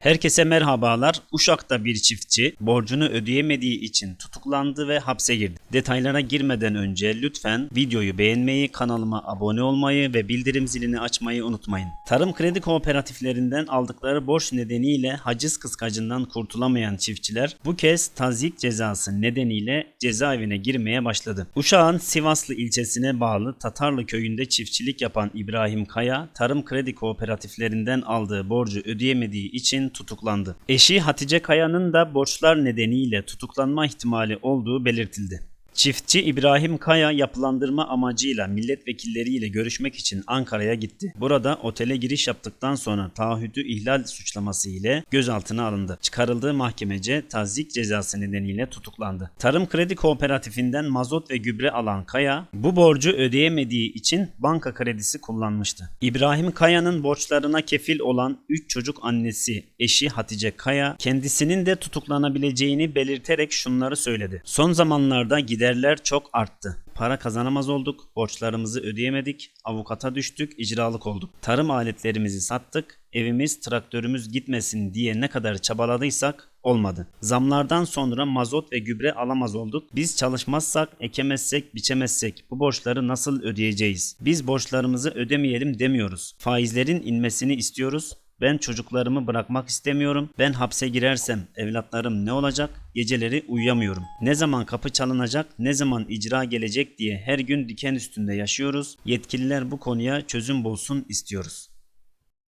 Herkese merhabalar. Uşak'ta bir çiftçi borcunu ödeyemediği için tutuklandı ve hapse girdi. Detaylara girmeden önce lütfen videoyu beğenmeyi, kanalıma abone olmayı ve bildirim zilini açmayı unutmayın. Tarım kredi kooperatiflerinden aldıkları borç nedeniyle haciz kıskacından kurtulamayan çiftçiler bu kez tazyik cezası nedeniyle cezaevine girmeye başladı. Uşak'ın Sivaslı ilçesine bağlı Tatarlı köyünde çiftçilik yapan İbrahim Kaya, tarım kredi kooperatiflerinden aldığı borcu ödeyemediği için tutuklandı. Eşi Hatice Kaya'nın da borçlar nedeniyle tutuklanma ihtimali olduğu belirtildi. Çiftçi İbrahim Kaya yapılandırma amacıyla milletvekilleriyle görüşmek için Ankara'ya gitti. Burada otele giriş yaptıktan sonra taahhüdü ihlal suçlaması ile gözaltına alındı. Çıkarıldığı mahkemece tazik cezası nedeniyle tutuklandı. Tarım Kredi Kooperatifinden mazot ve gübre alan Kaya bu borcu ödeyemediği için banka kredisi kullanmıştı. İbrahim Kaya'nın borçlarına kefil olan 3 çocuk annesi eşi Hatice Kaya kendisinin de tutuklanabileceğini belirterek şunları söyledi. Son zamanlarda giderler çok arttı. Para kazanamaz olduk, borçlarımızı ödeyemedik, avukata düştük, icralık olduk. Tarım aletlerimizi sattık, evimiz, traktörümüz gitmesin diye ne kadar çabaladıysak olmadı. Zamlardan sonra mazot ve gübre alamaz olduk. Biz çalışmazsak, ekemezsek, biçemezsek bu borçları nasıl ödeyeceğiz? Biz borçlarımızı ödemeyelim demiyoruz. Faizlerin inmesini istiyoruz. Ben çocuklarımı bırakmak istemiyorum. Ben hapse girersem evlatlarım ne olacak? Geceleri uyuyamıyorum. Ne zaman kapı çalınacak, ne zaman icra gelecek diye her gün diken üstünde yaşıyoruz. Yetkililer bu konuya çözüm bulsun istiyoruz.